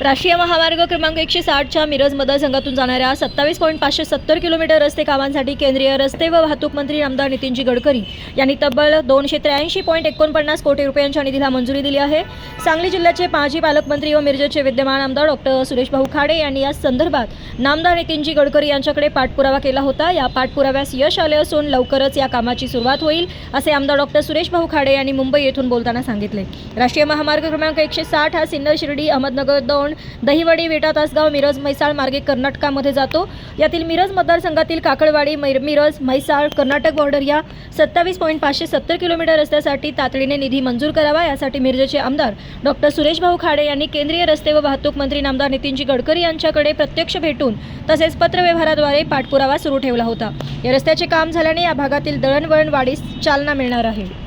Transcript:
राष्ट्रीय महामार्ग क्रमांक एकशे साठच्या मिरज मतदारसंघातून जाणाऱ्या सत्तावीस पॉईंट पाचशे सत्तर किलोमीटर रस्ते कामांसाठी केंद्रीय रस्ते व वाहतूक मंत्री आमदार नितीनजी गडकरी यांनी तब्बल दोनशे त्र्याऐंशी पॉईंट एकोणपन्नास कोटी रुपयांच्या निधीला मंजुरी दिली आहे. सांगली जिल्ह्याचे माजी पालकमंत्री व मिरजेचे विद्यमान आमदार डॉक्टर सुरेश भाऊ खाडे यांनी या संदर्भात नामदार नितीनजी गडकरी यांच्याकडे पाठपुरावा केला होता. या पाठपुराव्यास यश आले असून लवकरच या कामाची सुरुवात होईल असे आमदार डॉक्टर सुरेश भाऊ खाडे यांनी मुंबई येथून बोलताना सांगितले. राष्ट्रीय महामार्ग क्रमांक एकशे साठ हा सिन्नर शिर्डी अहमदनगर दौंड दहिवडी विटा तासगाव मिरज म्हैसाळ मार्गे कर्नाटकामध्ये जातो. यातील मिरज मतदारसंघातील काकडवाडी मै- मिरज म्हैसाळ कर्नाटक बॉर्डर या सत्तावीस पॉईंट पाचशे सत्तर किलोमीटर रस्त्यासाठी तातडीने निधी मंजूर करावा. यासाठी मिरजेचे आमदार डॉक्टर सुरेश भाऊ खाडे यांनी केंद्रीय रस्ते व वाहतूक मंत्री नामदार नितीनजी गडकरी यांच्याकडे प्रत्यक्ष भेटून तसेच पत्रव्यवहाराद्वारे पाठपुरावा सुरू ठेवला होता. या रस्त्याचे काम झाल्याने या भागातील दळणवळण वाढीस चालना मिळणार आहे.